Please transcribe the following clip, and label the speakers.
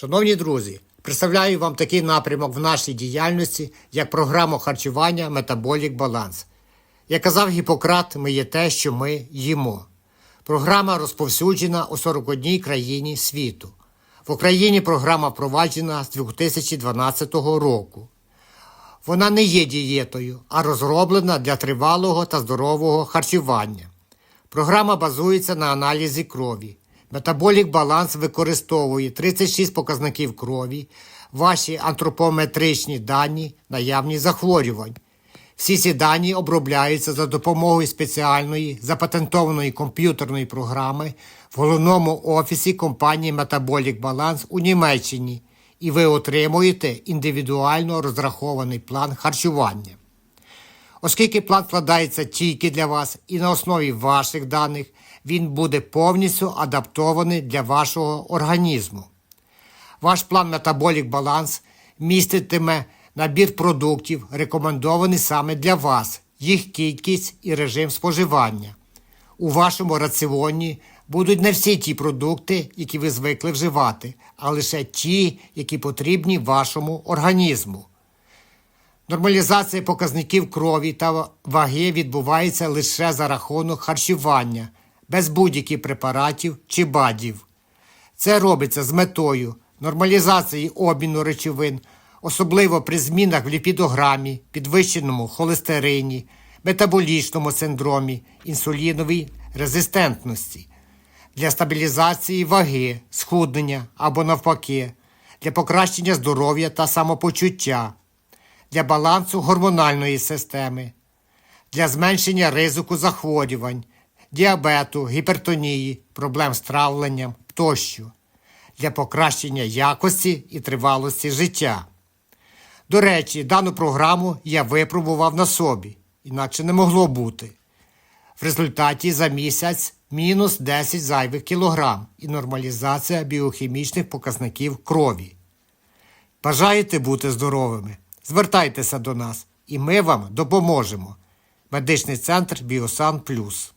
Speaker 1: Шановні друзі, представляю вам такий напрямок в нашій діяльності, як програма харчування Метаболік Баланс. Як казав Гіппократ, ми є те, що ми їмо. Програма розповсюджена у 41 країні світу. В Україні програма впроваджена з 2012 року. Вона не є дієтою, а розроблена для тривалого та здорового харчування. Програма базується на аналізі крові. Метаболік баланс використовує 36 показників крові, ваші антропометричні дані, наявні захворювань. Всі ці дані обробляються за допомогою спеціальної запатентованої комп'ютерної програми в головному офісі компанії Metabolic Balance у Німеччині, і ви отримуєте індивідуально розрахований план харчування. Оскільки план складається тільки для вас і на основі ваших даних, він буде повністю адаптований для вашого організму. Ваш план Метаболік Баланс міститиме набір продуктів, рекомендований саме для вас, їх кількість і режим споживання. У вашому раціоні будуть не всі ті продукти, які ви звикли вживати, а лише ті, які потрібні вашому організму. Нормалізація показників крові та ваги відбувається лише за рахунок харчування, без будь-яких препаратів чи бадів. Це робиться з метою нормалізації обміну речовин, особливо при змінах в ліпідограмі, підвищеному холестерині, метаболічному синдромі, інсуліновій резистентності, для стабілізації ваги, схуднення або навпаки, для покращення здоров'я та самопочуття, для балансу гормональної системи, для зменшення ризику захворювань, діабету, гіпертонії, проблем з травленням тощо, для покращення якості і тривалості життя. До речі, дану програму я випробував на собі, інакше не могло бути. В результаті за місяць мінус 10 зайвих кілограм і нормалізація біохімічних показників крові. Бажаєте бути здоровими? Звертайтеся до нас, і ми вам допоможемо. Медичний центр Біосан Плюс.